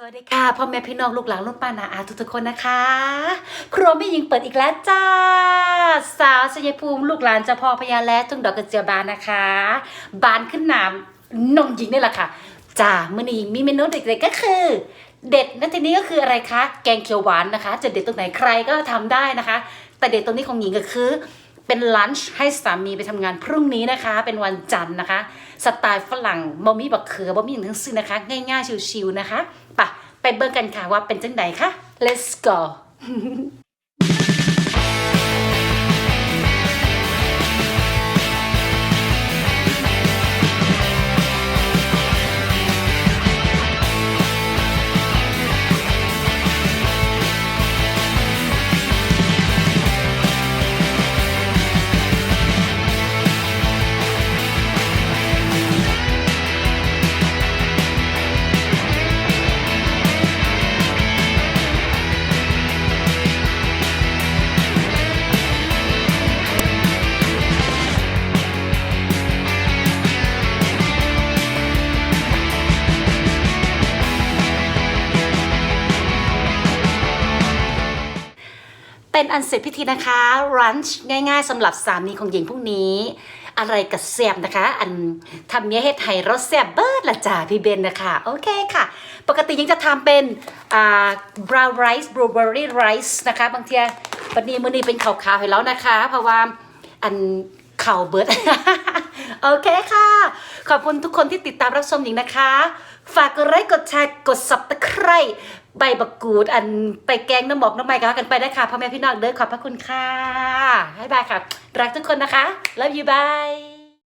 สวัสดีค่ะพ่อแม่พี่น้องลูกหลานลูกป้านาอาทุกๆคนนะคะ ครัวไม่ยิงเปิดอีกแล้วจ้า สาวชัยภูมิลูกหลานเจ้าพ่อพญาแลทุ่งดอกกระเจียวบานนะคะ บานขึ้นหนามนงยิงนี่แหละค่ะจ้ามื่อนี้มีเมนูเด็ดๆก็คือ เด็ดนั่นทีนี้ก็คืออะไรคะ แกงเขียวหวานนะคะ จะเด็ดตรงไหนใครก็ทำได้นะคะ แต่เด็ดตรงนี้ของหญิงก็คือ เป็นลันช์ให้สามีไปทำงานพรุ่งนี้นะคะ เป็นวันจันทร์นะคะ สไตล์ฝรั่งบะมี่บักเขือบะมี่อย่างทั้งสิ้นนะคะ ง่ายๆ ชิวๆนะคะปะไปเบิ่งกันค่ะว่าเป็นจังไดคะ let's go เป็นอันเสร็จพิธีนะคะรันช์ง่ายๆสำหรับสามีของหญิงพวกนี้ อะไรกับแซบนะคะ อันทำเนี้ยเฮ็ดไทยรสแซบเบิร์ดละจ้าพี่เบนนะคะโอเคค่ะ ปกติยังจะทำเป็นอ่า brown rice blueberry rice นะคะ บางทีวันนี้มื้อนี้เป็นขาวๆให้แล้วนะคะ เพราะว่าอันข่าเบิร์ด โอเคค่ะ ขอบคุณทุกคนที่ติดตามรับชมหญิงนะคะ ฝากกดไลค์กดแชร์กด subscribe ใบบักกูดอันไปแกงน้ำหมอกน้ำไม้กันกันไปได้ค่ะพ่อแม่พี่น้องเด้อขอบพระคุณค่ะบ๊ายบายค่ะ รักทุกคนนะคะ love you bye